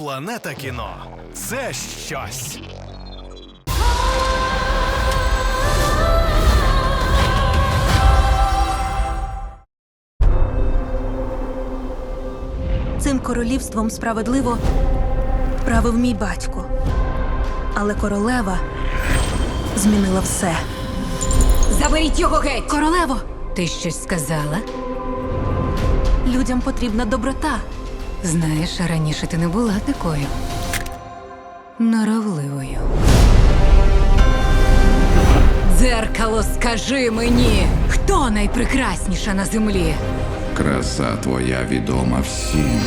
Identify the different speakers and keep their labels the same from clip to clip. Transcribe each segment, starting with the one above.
Speaker 1: Планета кіно це щось.
Speaker 2: Цим королівством справедливо правив мій батько. Але королева змінила все.
Speaker 3: Заберіть його геть!
Speaker 2: Королево,
Speaker 3: Ти щось сказала?
Speaker 2: людям потрібна доброта.
Speaker 3: Знаєш, раніше ти не була такою. Норовливою. Дзеркало, скажи мені, хто найпрекрасніша на землі?
Speaker 4: Краса твоя відома всім.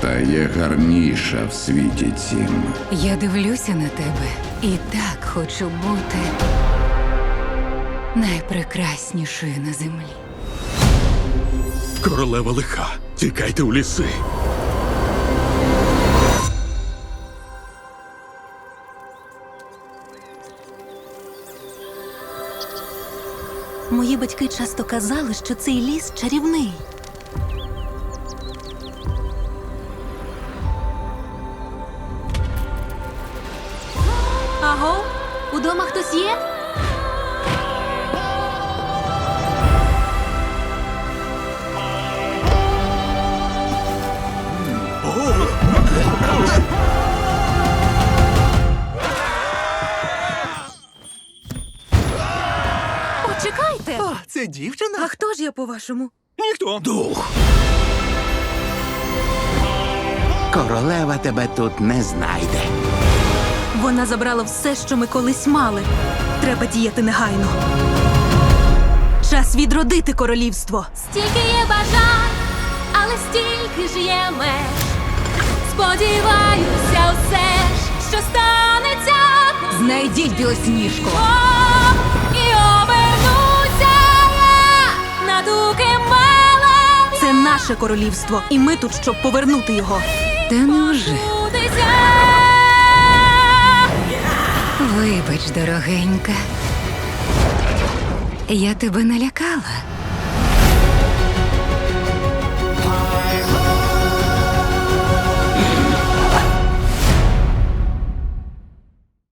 Speaker 4: Та є гарніша в світі цім.
Speaker 3: Я дивлюся на тебе і так хочу бути найпрекраснішою на землі.
Speaker 5: Королева лиха. Тікайте у ліси.
Speaker 2: Мої батьки часто казали, що цей ліс чарівний. Аго, удома хтось є? Почекайте!
Speaker 1: А, це дівчина?
Speaker 2: А хто ж я по-вашому?
Speaker 1: Ніхто. Дух.
Speaker 6: Королева тебе тут не знайде.
Speaker 2: Вона забрала все, що ми колись мали. Треба діяти негайно. Час відродити королівство.
Speaker 7: Стільки є бажань, але стільки ж є меж. Сподіваюся, все ж, що станеться.
Speaker 3: Знайдіть білосніжку!
Speaker 7: О, і обернуся я на дуки мелем.
Speaker 2: Це наше королівство, і ми тут, щоб повернути його.
Speaker 3: Та невже?
Speaker 7: Будеться.
Speaker 3: Вибач, дорогенька. Я тебе налякала.